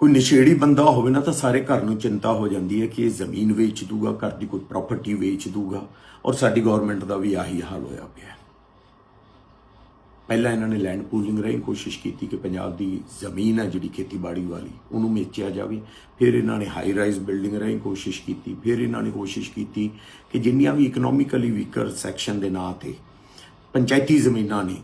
ਕੋਈ ਨਸ਼ੇੜੀ ਬੰਦਾ ਹੋਵੇ ਨਾ ਤਾਂ ਸਾਰੇ ਘਰ ਨੂੰ ਚਿੰਤਾ ਹੋ ਜਾਂਦੀ ਹੈ ਕਿ ਇਹ ਜ਼ਮੀਨ ਵੇਚ ਦੂਗਾ, ਘਰ ਦੀ ਕੋਈ ਪ੍ਰਾਪਰਟੀ ਵੇਚ ਦੂਗਾ ਔਰ ਸਾਡੀ ਗਵਰਨਮੈਂਟ ਦਾ ਵੀ ਆਹੀ ਹਾਲ ਹੋਇਆ ਪਿਆ ਪਹਿਲਾਂ ਇਹਨਾਂ ਨੇ ਲੈਂਡ ਪੂਲਿੰਗ ਰਾਹੀਂ ਕੋਸ਼ਿਸ਼ ਕੀਤੀ ਕਿ ਪੰਜਾਬ ਦੀ ਜ਼ਮੀਨ ਹੈ ਜਿਹੜੀ ਖੇਤੀਬਾੜੀ ਵਾਲੀ, ਉਹਨੂੰ ਵੇਚਿਆ ਜਾਵੇ। ਫਿਰ ਇਹਨਾਂ ਨੇ ਹਾਈ ਰਾਈਜ਼ ਬਿਲਡਿੰਗ ਰਾਹੀਂ ਕੋਸ਼ਿਸ਼ ਕੀਤੀ। ਫਿਰ ਇਹਨਾਂ ਨੇ ਕੋਸ਼ਿਸ਼ ਕੀਤੀ ਕਿ ਜਿੰਨੀਆਂ ਵੀ ਇਕਨੋਮਿਕਲੀ ਵੀਕਰ ਸੈਕਸ਼ਨ ਦੇ ਨਾਂ ਤੇ ਪੰਚਾਇਤੀ ਜ਼ਮੀਨਾਂ ਨੇ,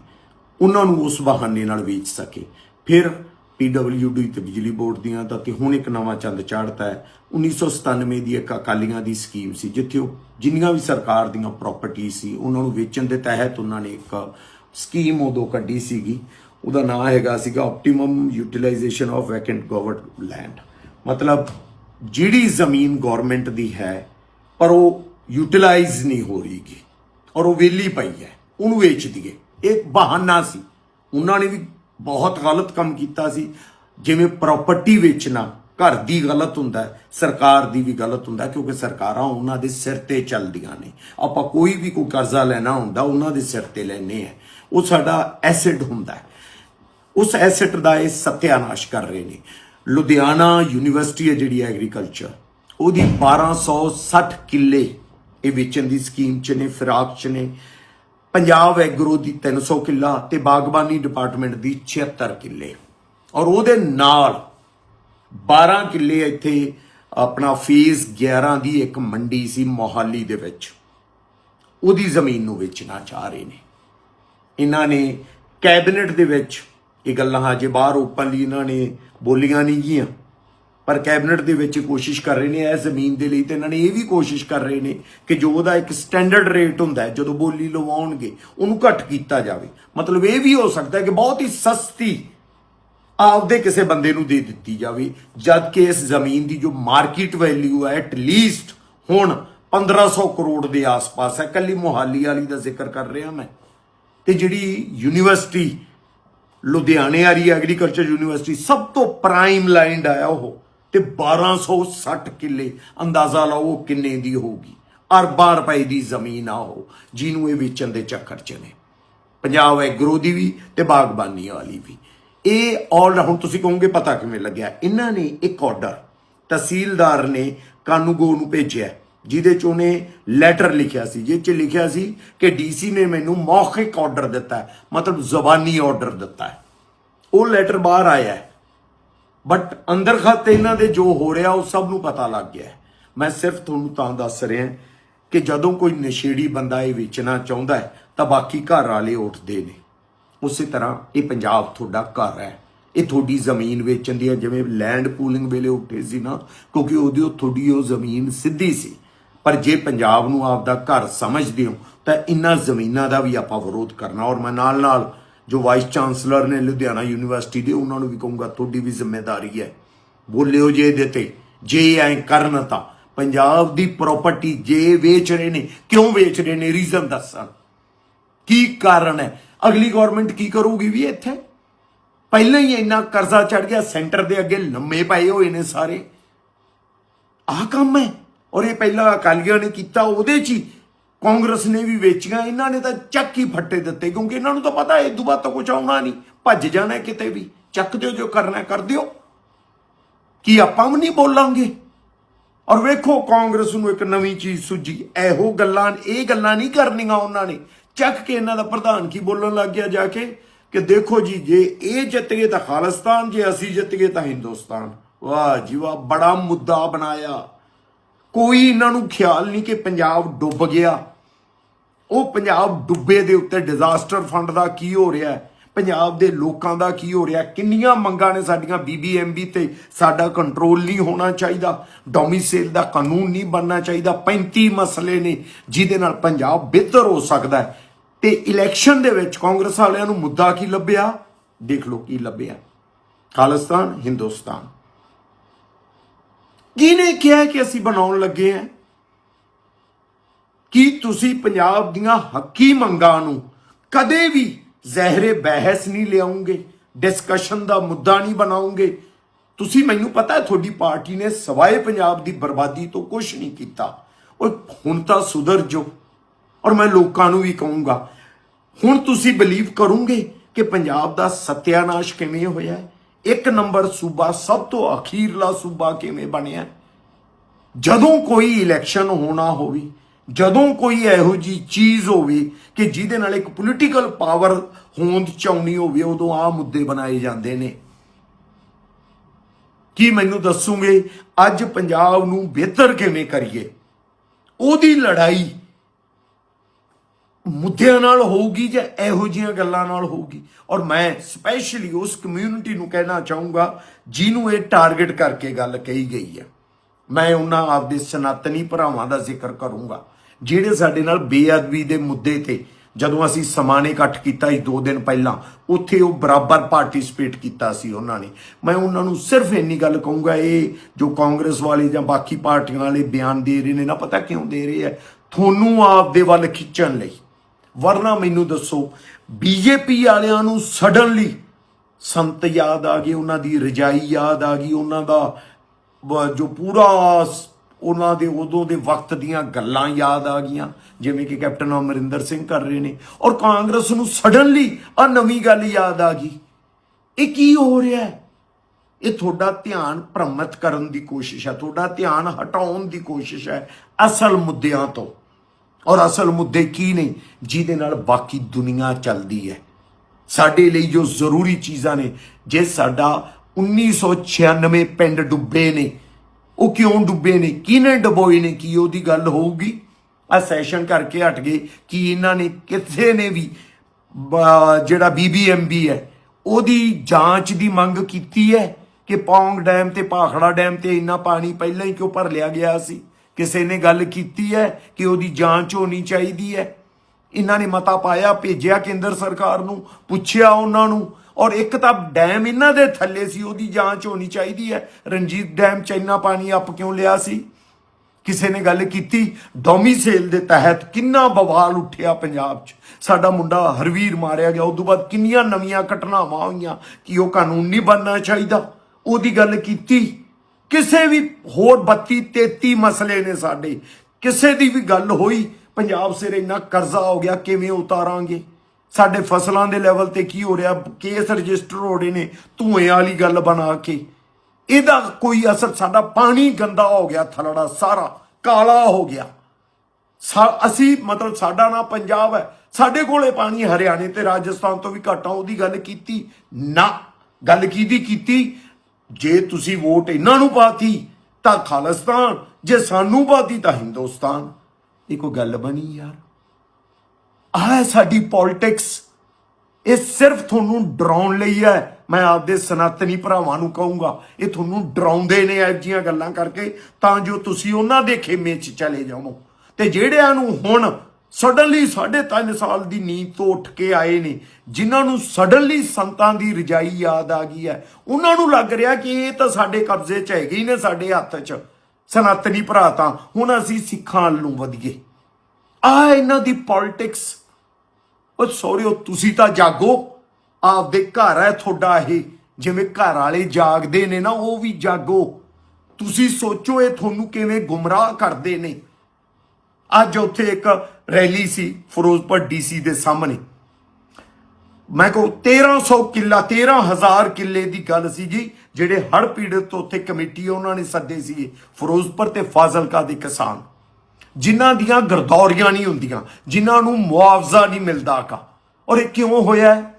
ਉਹਨਾਂ ਨੂੰ ਉਸ ਬਹਾਨੇ ਨਾਲ ਵੇਚ ਸਕੇ। ਫਿਰ ਪੀਡਬਲਯੂਡੀ ਤੇ ਬਿਜਲੀ ਬੋਰਡ ਦੀਆਂ ਤਾਂ ਤੇ ਹੁਣ ਇੱਕ ਨਵਾਂ ਚੰਦ ਚਾੜਤਾ ਹੈ। 1997 ਦੀ ਇੱਕ ਅਕਾਲੀਆਂ ਦੀ ਸਕੀਮ ਸੀ, ਜਿੱਥੇ ਉਹ ਜਿੰਨੀਆਂ ਵੀ ਸਰਕਾਰ ਦੀਆਂ ਪ੍ਰਾਪਰਟੀ ਸੀ, ਉਹਨਾਂ ਨੂੰ ਵੇਚਣ ਦੇ ਤਹਿਤ ਉਹਨਾਂ ਨੇ ਇੱਕ ਸਕੀਮ ਉਦੋਂ ਕੱਢੀ ਸੀਗੀ। ਉਹਦਾ ਨਾਮ ਹੈਗਾ ਸੀਗਾ optimum utilisation of vacant governed land ਮਤਲਬ ਜਿਹੜੀ ਜ਼ਮੀਨ ਗਵਰਨਮੈਂਟ ਦੀ ਹੈ, ਪਰ ਉਹ ਯੂਟਿਲਾਈਜ਼ ਨਹੀਂ ਹੋ ਰਹੀਗੀ ਔਰ ਉਹ ਵਿਹਲੀ ਪਈ ਹੈ, ਉਹਨੂੰ ਵੇਚ ਦਈਏ। ਇਹ ਬਹਾਨਾ ਸੀ। ਉਹਨਾਂ ਨੇ ਵੀ ਬਹੁਤ ਗਲਤ ਕੰਮ ਕੀਤਾ ਸੀ। ਜਿਵੇਂ ਪ੍ਰਾਪਰਟੀ ਵੇਚਣਾ, ਘਰ ਦੀ ਗਲਤ ਹੁੰਦਾ ਸਰਕਾਰ ਦੀ ਵੀ ਗਲਤ ਹੁੰਦਾ ਕਿਉਂਕਿ ਸਰਕਾਰਾਂ ਉਹਨਾਂ ਦੇ ਸਿਰ ਤੇ ਚੱਲਦੀਆਂ ਨੇ। ਆਪਾਂ ਕੋਈ ਵੀ ਕੋਈ ਕਰਜ਼ਾ ਲੈਣਾ ਹੁੰਦਾ, ਉਹਨਾਂ ਦੇ ਸਿਰ ਤੇ ਲੈਨੇ ਆ ਉਹ ਸਾਡਾ ਐਸਿਡ ਹੁੰਦਾ ਉਸ ਐਸੈਟ ਦਾ ਇਹ ਸਤਿਆਨਾਸ਼ ਕਰ ਰਹੇ ਨੇ। ਲੁਧਿਆਣਾ ਯੂਨੀਵਰਸਿਟੀ ਹੈ ਜਿਹੜੀ ਐਗਰੀਕਲਚਰ ਉਹਦੀ 1260 ਕਿੱਲੇ ਇਹ ਵੇਚਣ ਦੀ ਸਕੀਮ ਚ ਨੇ, ਫਿਰਾਕ ਚ ਨੇ। ਪੰਜਾਬ ਐਗਰੋ ਦੀ 300 ਕਿੱਲਾ ਤੇ ਬਾਗਬਾਨੀ ਡਿਪਾਰਟਮੈਂਟ ਦੀ 76 ਕਿੱਲੇ। ਔਰ ਉਹਦੇ ਨਾਲ 12 ਕਿੱਲੇ ਇੱਥੇ ਆਪਣਾ ਫੇਜ਼ 11 ਦੀ ਇੱਕ ਮੰਡੀ ਸੀ ਮੋਹਾਲੀ ਦੇ ਵਿੱਚ। ਉਹਦੀ ਜ਼ਮੀਨ ਨੂੰ ਵੇਚਣਾ ਚਾਹ ਰਹੇ ਨੇ। ਇਹਨਾਂ ਨੇ ਕੈਬਨਿਟ ਦੇ ਵਿੱਚ ਇਹ ਗੱਲਾਂ ਹਜੇ ਬਾਹਰ ਓਪਨਲੀ ਇਹਨਾਂ ਨੇ ਬੋਲੀਆਂ ਨਹੀਂ ਗੀਆਂ ਪਰ ਕੈਬਨਿਟ ਦੇ ਵਿੱਚ ਕੋਸ਼ਿਸ਼ ਕਰ ਰਹੇ ਨੇ ਇਹ ਜ਼ਮੀਨ ਦੇ ਲਈ ਤੇ ਇਹਨਾਂ ਨੇ ਇਹ ਵੀ ਕੋਸ਼ਿਸ਼ ਕਰ ਰਹੇ ਨੇ ਕਿ ਜੋ ਉਹਦਾ ਇੱਕ ਸਟੈਂਡਰਡ ਰੇਟ ਹੁੰਦਾ ਜਦੋਂ ਬੋਲੀ ਲਵਾਉਣਗੇ, ਉਹਨੂੰ ਘੱਟ ਕੀਤਾ ਜਾਵੇ। ਮਤਲਬ ਇਹ ਵੀ ਹੋ ਸਕਦਾ ਹੈ ਕਿ ਬਹੁਤ ਹੀ ਸਸਤੀ ਆਪਦੇ ਕਿਸੇ ਬੰਦੇ ਨੂੰ ਦੇ ਦਿੱਤੀ ਜਾਵੇ, ਜਦ ਕਿ ਇਸ ਜ਼ਮੀਨ ਦੀ ਜੋ ਮਾਰਕੀਟ ਵੈਲਿਊ ਹੈ ਐਟ ਲੀਸਟ ਹੁਣ 1500 ਕਰੋੜ ਦੇ ਆਸ-ਪਾਸ ਹੈ। ਕੱਲੀ ਮੁਹਾਲੀ ਵਾਲੀ ਦਾ ਜ਼ਿਕਰ ਕਰ ਰਿਹਾ ਮੈਂ। ਤੇ ਜਿਹੜੀ ਯੂਨੀਵਰਸਿਟੀ, ਲੁਧਿਆਣੇ ਵਾਲੀ ਐਗਰੀਕਲਚਰ ਯੂਨੀਵਰਸਿਟੀ, ਸਭ ਤੋਂ ਪ੍ਰਾਈਮ ਲਾਈਨਡ ਆਇਆ ਉਹ। ਤੇ 1260 ਕਿੱਲੇ ਅੰਦਾਜ਼ਾ ਲਾਓ ਉਹ ਕਿੰਨੇ ਦੀ ਹੋਊਗੀ? ਅਰਬਾਂ ਰੁਪਏ ਦੀ ਜ਼ਮੀਨ ਆ ਉਹ, ਜਿਹਨੂੰ ਇਹ ਵੇਚਣ ਦੇ ਚੱਕਰ 'ਚ ਨੇ। ਪੰਜਾਬ ਐਗਰੋ ਦੀ ਵੀ ਤੇ ਬਾਗਬਾਨੀ ਵਾਲੀ ਵੀ। ਇਹ ਆਲ ਹੁਣ ਤੁਸੀਂ ਕਹੋਗੇ ਪਤਾ ਕਿਵੇਂ ਲੱਗਿਆ? ਇਹਨਾਂ ਨੇ ਇੱਕ ਆਰਡਰ ਤਹਿਸੀਲਦਾਰ ਨੇ ਕਾਨੂੰਗੋ ਨੂੰ ਭੇਜਿਆ, ਜਿਹਦੇ ਚ ਉਹਨੇ ਲੈਟਰ ਲਿਖਿਆ ਸੀ। ਜਿਹਦੇ ਚ ਲਿਖਿਆ ਸੀ ਕਿ ਡੀਸੀ ਨੇ ਮੈਨੂੰ ਮੌਖਿਕ ਆਰਡਰ ਦਿੱਤਾ ਮਤਲਬ ਜ਼ਬਾਨੀ ਆਰਡਰ ਦਿੱਤਾ ਉਹ ਲੈਟਰ ਬਾਹਰ ਆਇਆ ਹੈ। ਬਟ ਅੰਦਰ ਖਾਤੇ ਇਹਨਾਂ ਦੇ ਜੋ ਹੋ ਰਿਹਾ, ਉਹ ਸਭ ਨੂੰ ਪਤਾ ਲੱਗ ਗਿਆ ਮੈਂ ਸਿਰਫ ਤੁਹਾਨੂੰ ਤਾਂ ਦੱਸ ਰਿਹਾ ਕਿ ਜਦੋਂ ਕੋਈ ਨਸ਼ੇੜੀ ਬੰਦਾ ਇਹ ਵੇਚਣਾ ਚਾਹੁੰਦਾ ਹੈ, ਤਾਂ ਬਾਕੀ ਘਰ ਵਾਲੇ ਉੱਠਦੇ ਨੇ। ਉਸੇ ਤਰ੍ਹਾਂ ਇਹ ਪੰਜਾਬ ਤੁਹਾਡਾ ਘਰ ਹੈ। ਇਹ ਤੁਹਾਡੀ ਜ਼ਮੀਨ ਵੇਚਣ ਦੀ ਹੈ। ਜਿਵੇਂ ਲੈਂਡ ਪੂਲਿੰਗ ਵੇਲੇ ਉੱਠੇ ਸੀ ਨਾ, ਕਿਉਂਕਿ ਉਹਦੀ ਉਹ ਤੁਹਾਡੀ ਉਹ ਜ਼ਮੀਨ ਸਿੱਧੀ ਸੀ। ਪਰ ਜੇ ਪੰਜਾਬ ਨੂੰ ਆਪਦਾ ਘਰ ਸਮਝਦੇ ਹੋ, ਤਾਂ ਇਨ੍ਹਾਂ ਜ਼ਮੀਨਾਂ ਦਾ ਵੀ ਆਪਾਂ ਵਿਰੋਧ ਕਰਨਾ। ਔਰ ਮੈਂ ਨਾਲ ਨਾਲ ਜੋ ਵਾਈਸ ਚਾਂਸਲਰ ਨੇ ਲੁਧਿਆਣਾ ਯੂਨੀਵਰਸਿਟੀ ਦੇ, ਉਹਨਾਂ ਨੂੰ ਵੀ ਕਹੂੰਗਾ, ਤੁਹਾਡੀ ਵੀ ਜ਼ਿੰਮੇਵਾਰੀ ਹੈ। ਬੋਲਿਓ ਜੇ ਇਹਦੇ ਤੇ, ਜੇ ਐ ਕਰਨ ਤਾਂ। ਪੰਜਾਬ ਦੀ ਪ੍ਰਾਪਰਟੀ ਜੇ ਵੇਚ ਰਹੇ ਨੇ, ਕਿਉਂ ਵੇਚ ਰਹੇ ਨੇ ਰੀਜ਼ਨ ਦੱਸਣ ਕੀ ਕਾਰਨ ਹੈ? ਅਗਲੀ ਗਵਰਨਮੈਂਟ ਕੀ ਕਰੂਗੀ ਵੀ ਇੱਥੇ? ਪਹਿਲਾਂ ਹੀ ਇੰਨਾ ਕਰਜ਼ਾ ਚੜ ਗਿਆ ਸੈਂਟਰ ਦੇ ਅੱਗੇ ਲੰਮੇ ਪਏ ਹੋਏ ਨੇ ਸਾਰੇ। ਆਹ ਕੰਮ ਹੈ। ਔਰ ਇਹ ਪਹਿਲਾਂ ਅਕਾਲੀਆਂ ਨੇ ਕੀਤਾ, ਉਹਦੇ 'ਚ ਹੀ ਕਾਂਗਰਸ ਨੇ ਵੀ ਵੇਚੀਆਂ, ਇਹਨਾਂ ਨੇ ਤਾਂ ਚੱਕ ਹੀ ਫੱਟੇ ਦਿੱਤੇ, ਕਿਉਂਕਿ ਇਹਨਾਂ ਨੂੰ ਤਾਂ ਪਤਾ ਇਹ ਦੁਬਾਰਾ ਬਾਅਦ ਤਾਂ ਕੁਝ ਆਉਣਾ ਨਹੀਂ। ਭੱਜ ਜਾਣਾ ਕਿਤੇ ਵੀ, ਚੱਕ ਦਿਓ, ਜੋ ਕਰਨਾ ਕਰ ਦਿਓ। ਕੀ ਆਪਾਂ ਵੀ ਨਹੀਂ ਬੋਲਾਂਗੇ? ਔਰ ਵੇਖੋ, ਕਾਂਗਰਸ ਨੂੰ ਇੱਕ ਨਵੀਂ ਚੀਜ਼ ਸੁੱਜੀ ਇਹੋ ਗੱਲਾਂ, ਇਹ ਗੱਲਾਂ ਨਹੀਂ ਕਰਨੀਆਂ ਉਹਨਾਂ ਨੇ। ਚੱਕ ਕੇ ਇਹਨਾਂ ਦਾ ਪ੍ਰਧਾਨ ਕੀ ਬੋਲਣ ਲੱਗ ਗਿਆ ਜਾ ਕੇ? ਕਿ ਦੇਖੋ ਜੀ, ਜੇ ਇਹ ਜਿੱਤ ਗਏ ਤਾਂ ਖਾਲਿਸਤਾਨ, ਜੇ ਅਸੀਂ ਜਿੱਤ ਗਏ ਤਾਂ ਹਿੰਦੁਸਤਾਨ। ਵਾਹ ਜੀ ਵਾਹ, ਬੜਾ ਮੁੱਦਾ ਬਣਾਇਆ। ਕੋਈ ਇਹਨਾਂ ਨੂੰ ਖਿਆਲ ਨਹੀਂ ਕਿ ਪੰਜਾਬ ਡੁੱਬ ਗਿਆ। ਉਹ ਪੰਜਾਬ ਡੁੱਬੇ ਦੇ ਉੱਤੇ ਡਿਜ਼ਾਸਟਰ ਫੰਡ ਦਾ ਕੀ ਹੋ ਰਿਹਾ ਹੈ? ਪੰਜਾਬ ਦੇ ਲੋਕਾਂ ਦਾ ਕੀ ਹੋ ਰਿਹਾ ਕਿੰਨੀਆਂ ਮੰਗਾਂ ਨੇ ਸਾਡੀਆਂ ਬੀਬੀਐਮਬੀ ਤੇ ਸਾਡਾ ਕੰਟਰੋਲ ਨਹੀਂ ਹੋਣਾ ਚਾਹੀਦਾ। ਡੋਮਿਸਾਈਲ ਦਾ ਕਾਨੂੰਨ ਨਹੀਂ ਬਣਨਾ ਚਾਹੀਦਾ। 35 ਮਸਲੇ ਨੇ ਜਿਹਦੇ ਨਾਲ ਪੰਜਾਬ ਬਿਹਤਰ ਹੋ ਸਕਦਾ ਹੈ। ਤੇ ਇਲੈਕਸ਼ਨ ਦੇ ਵਿੱਚ ਕਾਂਗਰਸ ਵਾਲਿਆਂ ਨੂੰ ਮੁੱਦਾ ਕੀ ਲੱਭਿਆ? ਦੇਖ ਲਓ ਕੀ ਲੱਭਿਆ। ਖਾਲਿਸਤਾਨ, ਹਿੰਦੁਸਤਾਨ। ਕਿਹਨੇ ਕਿਹਾ ਕਿ ਅਸੀਂ ਬਣਾਉਣ ਲੱਗੇ ਹਾਂ? ਕੀ ਤੁਸੀਂ ਪੰਜਾਬ ਦੀਆਂ ਹੱਕੀ ਮੰਗਾਂ ਨੂੰ ਕਦੇ ਵੀ ਜ਼ਹਿਰੇ ਬਹਿਸ ਨਹੀਂ ਲਿਆਉਂਗੇ ਡਿਸਕਸ਼ਨ ਦਾ ਮੁੱਦਾ ਨਹੀਂ ਬਣਾਉਂਗੇ? ਤੁਸੀਂ ਮੈਨੂੰ ਪਤਾ ਹੈ ਤੁਹਾਡੀ ਪਾਰਟੀ ਨੇ ਸਵਾਏ ਪੰਜਾਬ ਦੀ ਬਰਬਾਦੀ ਤੋਂ ਕੁਝ ਨਹੀਂ ਕੀਤਾ। ਉਹ ਹੁਣ ਤਾਂ ਸੁਧਰ ਜੋ ਔਰ ਮੈਂ ਲੋਕਾਂ ਨੂੰ ਵੀ ਕਹੂੰਗਾ, ਹੁਣ ਤੁਸੀਂ ਬਲੀਵ ਕਰੋਗੇ ਕਿ ਪੰਜਾਬ ਦਾ ਸਤਿਆਨਾਸ਼ ਕਿਵੇਂ ਹੋਇਆ ਹੈ? ਇੱਕ ਨੰਬਰ ਸੂਬਾ ਸਭ ਤੋਂ ਅਖੀਰਲਾ ਸੂਬਾ ਕਿਵੇਂ ਬਣਿਆ ਜਦੋਂ ਕੋਈ ਇਲੈਕਸ਼ਨ ਹੋਣਾ ਹੋਵੇ ਜਦੋਂ ਕੋਈ ਇਹੋ ਜੀ ਚੀਜ਼ ਹੋਵੇ ਕਿ ਜਿਹਦੇ ਨਾਲ ਇੱਕ ਪੋਲੀਟੀਕਲ ਪਾਵਰ ਹੋਂਦ ਚਾਉਣੀ ਹੋਵੇ, ਉਦੋਂ ਆ ਮੁੱਦੇ ਬਣਾਏ ਜਾਂਦੇ ਨੇ। ਕੀ ਮੈਨੂੰ ਦੱਸੂਗੇ, ਅੱਜ ਪੰਜਾਬ ਨੂੰ ਬਿਹਤਰ ਕਿਵੇਂ ਕਰੀਏ? ਉਹਦੀ ਲੜਾਈ ਮੁੱਦਿਆਂ ਨਾਲ ਹੋਊਗੀ ਜਾਂ ਇਹੋ ਜਿਹੀਆਂ ਗੱਲਾਂ ਨਾਲ ਹੋਊਗੀ? ਔਰ ਮੈਂ ਸਪੈਸ਼ਲੀ ਉਸ ਕਮਿਊਨਿਟੀ ਨੂੰ ਕਹਿਣਾ ਚਾਹੂੰਗਾ, ਜਿਹਨੂੰ ਇਹ ਟਾਰਗੇਟ ਕਰਕੇ ਗੱਲ ਕਹੀ ਗਈ ਹੈ। ਮੈਂ ਉਹਨਾਂ ਆਪਦੇ ਸਨਾਤਨੀ ਭਰਾਵਾਂ ਦਾ ਜ਼ਿਕਰ ਕਰੂੰਗਾ। ਜਿਹੜੇ ਸਾਡੇ ਨਾਲ ਬੇਅਦਬੀ ਦੇ ਮੁੱਦੇ ਤੇ ਜਦੋਂ ਅਸੀਂ ਸਮਾਨੇ ਇਕੱਠ ਕੀਤਾ ਸੀ 2 ਦਿਨ ਪਹਿਲਾਂ, ਉੱਥੇ ਉਹ ਬਰਾਬਰ ਪਾਰਟਿਸਿਪੇਟ ਕੀਤਾ ਸੀ ਉਹਨਾਂ ਨੇ। ਮੈਂ ਉਹਨਾਂ ਨੂੰ ਸਿਰਫ ਇੰਨੀ ਗੱਲ ਕਹੂੰਗਾ, ਇਹ ਜੋ ਕਾਂਗਰਸ ਵਾਲੇ ਜਾਂ ਬਾਕੀ ਪਾਰਟੀਆਂ ਵਾਲੇ ਬਿਆਨ ਦੇ ਰਹੇ ਨੇ ਨਾ, ਪਤਾ ਕਿਉਂ ਦੇ ਰਹੇ ਹੈ ਤੁਹਾਨੂੰ ਆਪ ਦੇ ਵੱਲ ਖਿੱਚਣ ਲਈ। ਵਰਨਾ ਮੈਨੂੰ ਦੱਸੋ ਬੀਜੇਪੀ ਵਾਲਿਆਂ ਨੂੰ ਸਡਨਲੀ ਸੰਤ ਯਾਦ ਆ ਗਏ, ਉਹਨਾਂ ਦੀ ਰਜਾਈ ਯਾਦ ਆ ਗਈ, ਉਹਨਾਂ ਦਾ ਜੋ ਪੂਰਾ ਉਹਨਾਂ ਦੇ ਉਦੋਂ ਦੇ ਵਕਤ ਦੀਆਂ ਗੱਲਾਂ ਯਾਦ ਆ ਗਈਆਂ, ਜਿਵੇਂ ਕਿ ਕੈਪਟਨ ਅਮਰਿੰਦਰ ਸਿੰਘ ਕਰ ਰਹੇ ਨੇ। ਔਰ ਕਾਂਗਰਸ ਨੂੰ ਸਡਨਲੀ ਆ ਨਵੀਂ ਗੱਲ ਯਾਦ ਆ ਗਈ। ਇਹ ਕੀ ਹੋ ਰਿਹਾ ਹੈ? ਇਹ ਤੁਹਾਡਾ ਧਿਆਨ ਭ੍ਰਮਿਤ ਕਰਨ ਦੀ ਕੋਸ਼ਿਸ਼ ਹੈ, ਤੁਹਾਡਾ ਧਿਆਨ ਹਟਾਉਣ ਦੀ ਕੋਸ਼ਿਸ਼ ਹੈ ਅਸਲ ਮੁੱਦਿਆਂ ਤੋਂ। ਔਰ ਅਸਲ ਮੁੱਦੇ ਕੀ ਨੇ? ਜਿਹਦੇ ਨਾਲ ਬਾਕੀ ਦੁਨੀਆ ਚੱਲਦੀ ਹੈ। ਸਾਡੇ ਲਈ ਜੋ ਜ਼ਰੂਰੀ ਚੀਜ਼ਾਂ ਨੇ, ਜੇ ਸਾਡਾ 1996 ਪਿੰਡ ਡੁੱਬੇ ਨੇ ਉਹ ਕਿਉਂ ਡੁੱਬੇ ਨੇ? ਕਿਹਨੇ ਡਬੋਏ ਨੇ ਕੀ ਉਹਦੀ ਗੱਲ ਹੋਊਗੀ? ਆ ਸੈਸ਼ਨ ਕਰਕੇ ਹਟ ਗਏ ਕਿ ਇਹਨਾਂ ਨੇ ਕਿਸੇ ਨੇ ਵੀ, ਬ- ਜਿਹੜਾ ਬੀਬੀਐਮਬੀ ਹੈ, ਉਹਦੀ ਜਾਂਚ ਦੀ ਮੰਗ ਕੀਤੀ ਹੈ ਕਿ ਪੌਂਗ ਡੈਮ ਤੇ ਭਾਖੜਾ ਡੈਮ ਤੇ ਇੰਨਾ ਪਾਣੀ ਪਹਿਲਾਂ ਹੀ ਕਿਉਂ ਭਰ ਲਿਆ ਗਿਆ ਸੀ? ਕਿਸੇ ਨੇ ਗੱਲ ਕੀਤੀ ਹੈ ਕਿ ਉਹਦੀ ਜਾਂਚ ਹੋਣੀ ਚਾਹੀਦੀ ਹੈ? ਇਹਨਾਂ ਨੇ ਮਤਾ ਪਾਇਆ, ਭੇਜਿਆ ਕੇਂਦਰ ਸਰਕਾਰ ਨੂੰ, ਪੁੱਛਿਆ ਉਹਨਾਂ ਨੂੰ। ਔਰ ਇੱਕ ਤਾਂ ਡੈਮ ਇਹਨਾਂ ਦੇ ਥੱਲੇ ਸੀ, ਉਹਦੀ ਜਾਂਚ ਹੋਣੀ ਚਾਹੀਦੀ ਹੈ। ਰਣਜੀਤ ਡੈਮ ਚ ਇੰਨਾ ਪਾਣੀ ਅਪ ਕਿਉਂ ਲਿਆ ਸੀ? ਕਿਸੇ ਨੇ ਗੱਲ ਕੀਤੀ? ਡੋਮੀਸੇਲ ਦੇ ਤਹਿਤ ਕਿੰਨਾ ਬਵਾਲ ਉੱਠਿਆ ਪੰਜਾਬ 'ਚ? ਸਾਡਾ ਮੁੰਡਾ ਹਰਵੀਰ ਮਾਰਿਆ ਗਿਆ ਉਸ ਤੋਂ ਬਾਅਦ ਕਿੰਨੀਆਂ ਨਵੀਆਂ ਘਟਨਾਵਾਂ ਹੋਈਆਂ ਕਿ ਉਹ ਕਾਨੂੰਨ ਨਹੀਂ ਬਣਨਾ ਚਾਹੀਦਾ। ਉਹਦੀ ਗੱਲ ਕੀਤੀ। ਕਿਸੇ ਵੀ ਹੋਰ 32 33 ਮਸਲੇ ਨੇ ਸਾਡੇ। ਕਿਸੇ ਦੀ ਵੀ ਗੱਲ ਹੋਈ ਪੰਜਾਬ ਸਿਰ ਇੰਨਾ ਕਰਜ਼ਾ ਹੋ ਗਿਆ, ਕਿਵੇਂ ਉਤਾਰਾਂਗੇ? ਸਾਡੇ ਫਸਲਾਂ ਦੇ ਲੈਵਲ ਤੇ ਕੀ ਹੋ ਰਿਹਾ? ਕੇਸ ਰਜਿਸਟਰ ਹੋ ਰਹੇ ਨੇ, ਧੂਏ ਵਾਲੀ ਗੱਲ ਬਣਾ ਕੇ। ਇਹਦਾ ਕੋਈ ਅਸਰ ਸਾਡਾ ਪਾਣੀ ਗੰਦਾ ਹੋ ਗਿਆ, ਥਲੜਾ ਸਾਰਾ, ਕਾਲਾ ਹੋ ਗਿਆ। ਸਾ- ਅਸੀਂ ਮਤਲਬ ਸਾਡਾ ਨਾ ਪੰਜਾਬ ਹੈ, ਸਾਡੇ ਕੋਲੇ ਪਾਣੀ ਹਰਿਆਣੇ ਤੇ ਰਾਜਸਥਾਨ ਤੋਂ ਵੀ ਘੱਟ ਆ, ਉਹਦੀ ਗੱਲ ਕੀਤੀ ਨਾ। ਗੱਲ ਕੀਦੀ ਕੀਤੀ? ਜੇ ਤੁਸੀਂ ਵੋਟ ਇਹਨਾਂ ਨੂੰ ਪਾਤੀ, ਤਾਂ ਖਾਲਿਸਤਾਨ, ਜੇ ਸਾਨੂੰ ਪਾਤੀ, ਤਾਂ ਹਿੰਦੁਸਤਾਨ। ਇਹ ਕੋਈ ਗੱਲ ਬਣੀ ਯਾਰ? ਆਹ ਸਾਡੀ ਪੋਲਿਟਿਕਸ ਇਹ ਸਿਰਫ ਤੁਹਾਨੂੰ ਡਰਾਉਣ ਲਈ ਹੈ। ਮੈਂ ਆਪਦੇ ਸਨਾਤਨੀ ਭਰਾਵਾਂ ਨੂੰ ਕਹੂੰਗਾ, ਇਹ ਤੁਹਾਨੂੰ ਡਰਾਉਂਦੇ ਨੇ ਇਹ ਜੀਆਂ ਗੱਲਾਂ ਕਰਕੇ, ਤਾਂ ਜੋ ਤੁਸੀਂ ਉਹਨਾਂ ਦੇ ਖੇਮੇ 'ਚ ਚਲੇ ਜਾਵੋ। ਤੇ ਜਿਹੜਿਆਂ ਨੂੰ ਹੁਣ ਸਡਨਲੀ 3.5 ਸਾਲ ਦੀ ਨੀਂਦ ਤੋਂ ਉੱਠ ਕੇ ਆਏ ਨੇ, ਜਿਨ੍ਹਾਂ ਨੂੰ ਸਡਨਲੀ ਸੰਤਾਂ ਦੀ ਰਜਾਈ ਯਾਦ ਆ ਗਈ ਹੈ, ਉਹਨਾਂ ਨੂੰ ਲੱਗ ਰਿਹਾ ਕਿ ਇਹ ਤਾਂ ਸਾਡੇ ਕਬਜ਼ੇ 'ਚ ਹੈਗੇ ਹੀ ਨੇ, ਸਾਡੇ ਹੱਥ 'ਚ। ਸਨਾਤਨੀ ਭਰਾ ਤਾਂ ਹੁਣ ਅਸੀਂ ਸਿੱਖਾਂ ਨੂੰ ਵਧੀਏ। ਆ ਇਹਨਾਂ ਦੀ ਪੋਲਿਟਿਕਸ ਉਹ ਸੌਰੀਓ ਤੁਸੀਂ ਤਾਂ ਜਾਗੋ। ਆਪਦੇ ਘਰ ਹੈ ਤੁਹਾਡਾ ਇਹ। ਜਿਵੇਂ ਘਰ ਵਾਲੇ ਜਾਗਦੇ ਨੇ ਨਾ, ਉਹ ਵੀ ਜਾਗੋ। ਤੁਸੀਂ ਸੋਚੋ ਇਹ ਤੁਹਾਨੂੰ ਕਿਵੇਂ ਗੁੰਮਰਾਹ ਕਰਦੇ ਨੇ। ਅੱਜ ਉੱਥੇ ਇੱਕ ਰੈਲੀ ਸੀ, ਫਿਰੋਜ਼ਪੁਰ ਡੀਸੀ ਦੇ ਸਾਹਮਣੇ। ਮੈਂ ਕਹੂੰ 1300 ਕਿੱਲਾ 13000 ਕਿੱਲੇ ਦੀ ਗੱਲ ਸੀਗੀ, ਜਿਹੜੇ ਹੜ ਪੀੜਤ ਤੋਂ ਉੱਥੇ ਕਮੇਟੀ ਉਹਨਾਂ ਨੇ ਸੱਦੇ ਸੀਗੇ, ਫਿਰੋਜ਼ਪੁਰ ਤੇ ਫਾਜ਼ਿਲਕਾ ਦੇ ਕਿਸਾਨ। ਜਿਨ੍ਹਾਂ ਦੀਆਂ ਗਰਦੌਰੀਆਂ ਨਹੀਂ ਹੁੰਦੀਆਂ, ਜਿਨ੍ਹਾਂ ਨੂੰ ਮੁਆਵਜ਼ਾ ਨਹੀਂ ਮਿਲਦਾ ਕਾ ਔਰ ਇਹ ਕਿਉਂ ਹੋਇਆ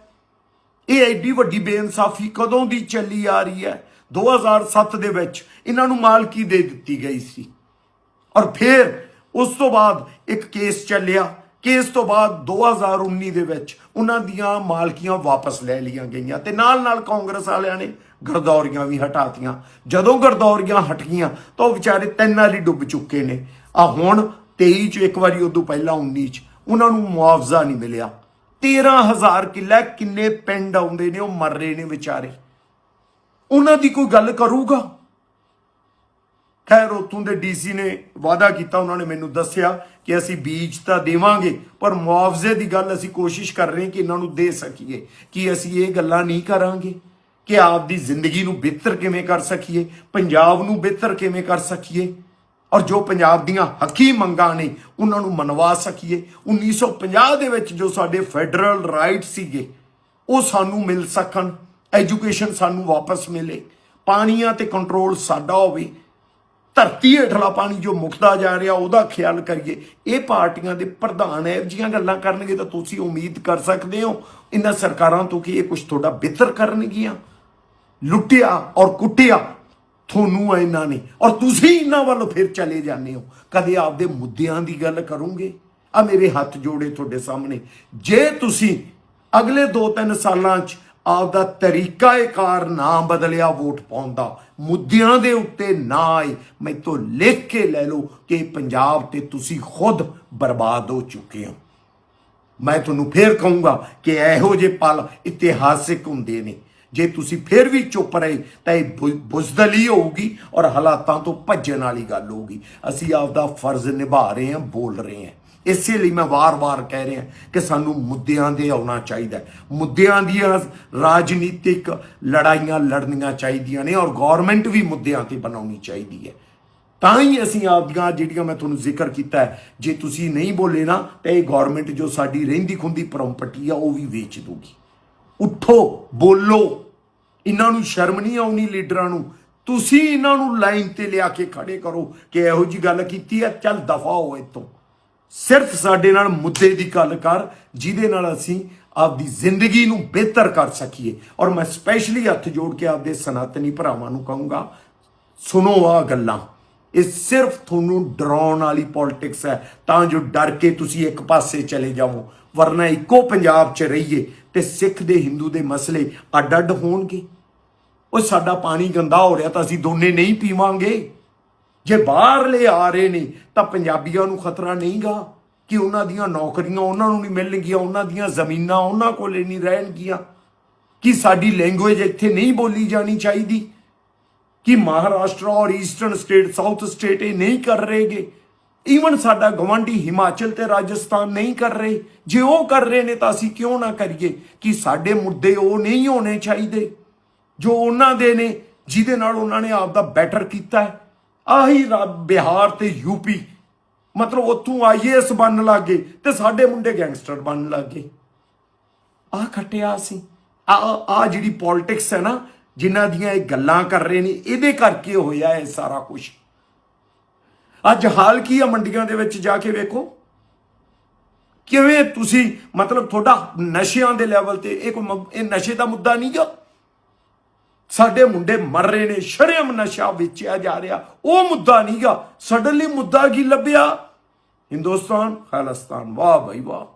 ਇਹ ਐਡੀ ਵੱਡੀ ਬੇਇਨਸਾਫੀ ਕਦੋਂ ਦੀ ਚੱਲੀ ਆ ਰਹੀ ਹੈ? 2007 ਦੇ ਵਿੱਚ ਇਹਨਾਂ ਨੂੰ ਮਾਲਕੀ ਦੇ ਦਿੱਤੀ ਗਈ ਸੀ। ਔਰ ਫਿਰ ਉਸ ਤੋਂ ਬਾਅਦ ਇੱਕ ਕੇਸ ਚੱਲਿਆ। ਕੇਸ ਤੋਂ ਬਾਅਦ 2019 ਦੇ ਵਿੱਚ ਉਹਨਾਂ ਦੀਆਂ ਮਾਲਕੀਆਂ ਵਾਪਸ ਲੈ ਲਈਆਂ ਗਈਆਂ ਤੇ ਨਾਲ ਨਾਲ ਕਾਂਗਰਸ ਵਾਲਿਆਂ ਨੇ ਗਰਦੌਰੀਆਂ ਵੀ ਹਟਾਤੀਆਂ। ਜਦੋਂ ਗਰਦੌਰੀਆਂ ਹਟ ਗਈਆਂ ਤਾਂ ਉਹ ਵਿਚਾਰੇ ਤਿੰਨ ਵਾਰੀ ਡੁੱਬ ਚੁੱਕੇ ਨੇ। ਆ ਹੁਣ 23 ਚ ਇੱਕ ਵਾਰੀ ਉਦੋਂ ਪਹਿਲਾਂ 19 ਚ ਉਹਨਾਂ ਨੂੰ ਮੁਆਵਜ਼ਾ ਨਹੀਂ ਮਿਲਿਆ। 13000 ਕਿੱਲਾ ਕਿੰਨੇ ਪਿੰਡ ਆਉਂਦੇ ਨੇ, ਉਹ ਮਰ ਰਹੇ ਨੇ ਵਿਚਾਰੇ। ਉਹਨਾਂ ਦੀ ਕੋਈ ਗੱਲ ਕਰੂਗਾ? ਖੈਰ ਉਤੋਂ ਦੇ ਡੀਸੀ ਨੇ ਵਾਅਦਾ ਕੀਤਾ, ਉਹਨਾਂ ਨੇ ਮੈਨੂੰ ਦੱਸਿਆ ਕਿ ਅਸੀਂ ਬੀਜ ਤਾਂ ਦੇਵਾਂਗੇ, ਪਰ ਮੁਆਵਜ਼ੇ ਦੀ ਗੱਲ ਅਸੀਂ ਕੋਸ਼ਿਸ਼ ਕਰ ਰਹੇ ਕਿ ਇਹਨਾਂ ਨੂੰ ਦੇ ਸਕੀਏ। ਕਿ ਅਸੀਂ ਇਹ ਗੱਲਾਂ ਨਹੀਂ ਕਰਾਂਗੇ? ਕਿ ਆਪ ਦੀ ਜ਼ਿੰਦਗੀ ਨੂੰ ਬਿਹਤਰ ਕਿਵੇਂ ਕਰ ਸਕੀਏ? ਪੰਜਾਬ ਨੂੰ ਬਿਹਤਰ ਕਿਵੇਂ ਕਰ ਸਕੀਏ? ਔਰ ਜੋ ਪੰਜਾਬ ਦੀਆਂ ਹੱਕੀ ਮੰਗਾਂ ਨੇ, ਉਹਨਾਂ ਨੂੰ ਮਨਵਾ ਸਕੀਏ। 1950 ਦੇ ਵਿੱਚ ਜੋ ਸਾਡੇ ਫੈਡਰਲ ਰਾਈਟ ਸੀਗੇ, ਉਹ ਸਾਨੂੰ ਮਿਲ ਸਕਣ, ਐਜੂਕੇਸ਼ਨ ਸਾਨੂੰ ਵਾਪਸ ਮਿਲੇ। ਪਾਣੀਆਂ ਤੇ ਕੰਟਰੋਲ ਸਾਡਾ ਹੋਵੇ ਧਰਤੀ ਹੇਠਲਾ ਪਾਣੀ ਜੋ ਮੁਕਦਾ ਜਾ ਰਿਹਾ, ਉਹਦਾ ਖਿਆਲ ਕਰੀਏ। ਇਹ ਪਾਰਟੀਆਂ ਦੇ ਪ੍ਰਧਾਨ ਇਹੋ ਜਿਹੀਆਂ ਗੱਲਾਂ ਕਰਨਗੇ ਤਾਂ ਤੁਸੀਂ ਉਮੀਦ ਕਰ ਸਕਦੇ ਹੋ, ਇਹਨਾਂ ਸਰਕਾਰਾਂ ਤੋਂ ਕਿ ਇਹ ਕੁਝ ਤੁਹਾਡਾ ਬਿਹਤਰ ਕਰਨਗੀਆਂ। ਲੁੱਟਿਆ ਔਰ ਕੁੱਟਿਆ, ਤੁਹਾਨੂੰ ਇਹਨਾਂ ਨੇ। ਔਰ ਤੁਸੀਂ ਇਹਨਾਂ ਵੱਲ ਫਿਰ ਚਲੇ ਜਾਂਦੇ ਹੋ। ਕਦੇ ਆਪਦੇ ਮੁੱਦਿਆਂ ਦੀ ਗੱਲ ਕਰੋਗੇ? ਆ ਮੇਰੇ ਹੱਥ ਜੋੜੇ ਤੁਹਾਡੇ ਸਾਹਮਣੇ। ਜੇ ਤੁਸੀਂ ਅਗਲੇ 2-3 ਸਾਲਾਂ 'ਚ ਆਪਦਾ ਤਰੀਕਾ ਇਹ ਕਾਰ ਨਾ ਬਦਲਿਆ ਵੋਟ ਪਾਉਣ ਦਾ। ਮੁੱਦਿਆਂ ਦੇ ਉੱਤੇ ਨਾ ਆਏ। ਮੈਥੋਂ ਲਿਖ ਕੇ ਲੈ ਲਓ ਕਿ ਪੰਜਾਬ ਤੇ ਤੁਸੀਂ ਖੁਦ ਬਰਬਾਦ ਹੋ ਚੁੱਕੇ ਹੋ। ਮੈਂ ਤੁਹਾਨੂੰ ਫੇਰ ਕਹੂੰਗਾ ਕਿ ਇਹੋ ਜਿਹੇ ਪਲ ਇਤਿਹਾਸਿਕ ਹੁੰਦੇ ਨੇ। ਜੇ ਤੁਸੀਂ ਫੇਰ ਵੀ ਚੁੱਪ ਰਹੇ, ਤਾਂ ਇਹ ਬੁ- ਬੁਜ਼ਦਲੀ ਹੋਊਗੀ ਔਰ ਹਾਲਾਤਾਂ ਤੋਂ ਭੱਜਣ ਵਾਲੀ ਗੱਲ ਹੋਊਗੀ। ਅਸੀਂ ਆਪਦਾ ਫਰਜ਼ ਨਿਭਾ ਰਹੇ ਹਾਂ, ਬੋਲ ਰਹੇ ਹਾਂ। ਇਸੇ ਲਈ ਮੈਂ ਵਾਰ-ਵਾਰ ਕਹਿ ਰਿਹਾ ਕਿ ਸਾਨੂੰ ਮੁੱਦਿਆਂ ਦੇ ਆਉਣਾ ਚਾਹੀਦਾ ਹੈ। ਮੁੱਦਿਆਂ ਦੀਆਂ ਰਾਜਨੀਤਿਕ ਲੜਾਈਆਂ ਲੜਨੀਆਂ ਚਾਹੀਦੀਆਂ ਨੇ ਔਰ ਗਵਰਨਮੈਂਟ ਵੀ ਮੁੱਦਿਆਂ ਤੇ ਬਣਾਉਣੀ ਚਾਹੀਦੀ ਹੈ। ਤਾਂ ਹੀ ਅਸੀਂ ਆਪਦੀਆਂ ਜਿਹੜੀਆਂ ਮੈਂ ਤੁਹਾਨੂੰ ਜ਼ਿਕਰ ਕੀਤਾ ਜੇ ਤੁਸੀਂ ਨਹੀਂ ਬੋਲੇ ਨਾ, ਤਾਂ ਇਹ ਗਵਰਨਮੈਂਟ ਜੋ ਸਾਡੀ ਰਹਿੰਦੀ ਖੁੰਦੀ ਪ੍ਰਾਪਰਟੀ ਆ, ਉਹ ਵੀ ਵੇਚ ਦੂਗੀ ਉੱਠੋ, ਬੋਲੋ। ਇਹਨਾਂ ਨੂੰ ਸ਼ਰਮ ਨਹੀਂ ਆਉਣੀ ਲੀਡਰਾਂ ਨੂੰ। ਤੁਸੀਂ ਇਹਨਾਂ ਨੂੰ ਲਾਈਨ ਤੇ ਲਿਆ ਕੇ ਖੜੇ ਕਰੋ ਕਿ ਇਹੋ ਜੀ ਗੱਲ ਕੀਤੀ ਹੈ, ਚੱਲ ਦਫਾ ਹੋ ਇੱਥੋਂ। ਸਿਰਫ ਸਾਡੇ ਨਾਲ ਮੁੱਦੇ ਦੀ ਗੱਲ ਕਰ, ਜਿਹਦੇ ਨਾਲ ਅਸੀਂ ਆਪਦੀ ਜ਼ਿੰਦਗੀ ਨੂੰ ਬਿਹਤਰ ਕਰ ਸਕੀਏ। ਔਰ ਮੈਂ ਸਪੈਸ਼ਲੀ ਹੱਥ ਜੋੜ ਕੇ ਆਪਦੇ ਸਨਾਤਨੀ ਭਰਾਵਾਂ ਨੂੰ ਕਹੂੰਗਾ, ਸੁਣੋ ਆ ਗੱਲਾਂ। ਇਹ ਸਿਰਫ ਤੁਹਾਨੂੰ ਡਰਾਉਣ ਵਾਲੀ ਪੋਲਿਟਿਕਸ ਹੈ, ਤਾਂ ਜੋ ਡਰ ਕੇ ਤੁਸੀਂ ਇੱਕ ਪਾਸੇ ਚਲੇ ਜਾਵੋ। ਵਰਨਾ ਇੱਕੋ ਪੰਜਾਬ 'ਚ ਰਹੀਏ ਤੇ ਸਿੱਖ ਦੇ, ਹਿੰਦੂ ਦੇ ਮਸਲੇ ਅੱਡ-ਅੱਡ ਹੋਣਗੇ। ਉਹ ਸਾਡਾ ਪਾਣੀ ਗੰਦਾ ਹੋ ਰਿਹਾ ਤਾਂ ਅਸੀਂ ਦੋਨੇ ਨਹੀਂ ਪੀਵਾਂਗੇ। ਜੇ ਬਾਹਰਲੇ ਆ ਰਹੇ ਨੇ, ਤਾਂ ਪੰਜਾਬੀਆਂ ਨੂੰ ਖਤਰਾ ਨਹੀਂਗਾ ਕਿ ਉਹਨਾਂ ਦੀਆਂ ਨੌਕਰੀਆਂ ਉਹਨਾਂ ਨੂੰ ਨਹੀਂ ਮਿਲਣਗੀਆਂ, ਉਹਨਾਂ ਦੀਆਂ ਜ਼ਮੀਨਾਂ ਉਹਨਾਂ ਕੋਲੇ ਨਹੀਂ ਰਹਿਣਗੀਆਂ। ਕਿ ਸਾਡੀ ਲੈਂਗੁਏਜ ਇੱਥੇ ਨਹੀਂ ਬੋਲੀ ਜਾਣੀ ਚਾਹੀਦੀ? ਕਿ ਮਹਾਰਾਸ਼ਟਰ ਔਰ ਈਸਟਰਨ ਸਟੇਟ ਸਾਊਥ ਸਟੇਟ ਇਹ ਨਹੀਂ ਕਰ ਰਹੇਗੇ? ਈਵਨ ਸਾਡਾ ਗਵਾਂਢੀ ਹਿਮਾਚਲ ਤੇ ਰਾਜਸਥਾਨ ਨਹੀਂ ਕਰ ਰਹੇ। ਜੇ ਉਹ ਕਰ ਰਹੇ ਨੇ ਤਾਂ ਅਸੀਂ ਕਿਉਂ ਨਾ ਕਰੀਏ ਕਿ ਸਾਡੇ ਮੁੱਦੇ ਉਹ ਨਹੀਂ ਹੋਣੇ ਚਾਹੀਦੇ? ਜੋ ਉਹਨਾਂ ਦੇ ਨੇ, ਜਿਹਦੇ ਨਾਲ ਉਹਨਾਂ ਨੇ ਆਪ ਦਾ ਬੈਟਰ ਕੀਤਾ ਹੈ। ਆਹੀ ਰਾ- ਬਿਹਾਰ ਤੇ ਯੂਪੀ। ਮਤਲਬ ਉੱਥੋਂ ਆਈਏਐਸ ਬਣਨ ਲੱਗੇ ਤੇ ਸਾਡੇ ਮੁੰਡੇ ਗੈਂਗਸਟਰ ਬਣਨ ਲੱਗੇ। ਆ ਖੱਟਿਆ ਸੀ। ਆ ਆ ਜਿਹੜੀ ਪੋਲਿਟਿਕਸ ਹੈ ਨਾ, ਜਿਨ੍ਹਾਂ ਦੀਆਂ ਇਹ ਗੱਲਾਂ ਕਰ ਰਹੇ ਨੇ, ਇਹਦੇ ਕਰਕੇ ਹੋਇਆ ਇਹ ਸਾਰਾ ਕੁਝ ਅੱਜ ਹਾਲ ਕੀ ਆ ਮੰਡੀਆਂ ਦੇ ਵਿੱਚ ਜਾ ਕੇ ਵੇਖੋ। ਕਿਵੇਂ ਤੁਸੀਂ, ਮਤਲਬ ਤੁਹਾਡਾ ਨਸ਼ਿਆਂ ਦੇ ਲੈਵਲ ਤੇ ਇਹ ਕੋਈ ਇਹ ਨਸ਼ੇ ਦਾ ਮੁੱਦਾ ਨਹੀਂ ਗਾ ਸਾਡੇ ਮੁੰਡੇ ਮਰ ਰਹੇ ਨੇ ਸ਼ਰਮ ਨਸ਼ਾ ਵੇਚਿਆ ਜਾ ਰਿਹਾ। ਉਹ ਮੁੱਦਾ ਨਹੀਂਗਾ ਸਡਨਲੀ ਮੁੱਦਾ ਕੀ ਲੱਭਿਆ? ਹਿੰਦੁਸਤਾਨ, ਖਾਲਿਸਤਾਨ। ਵਾਹ ਭਾਈ ਵਾਹ।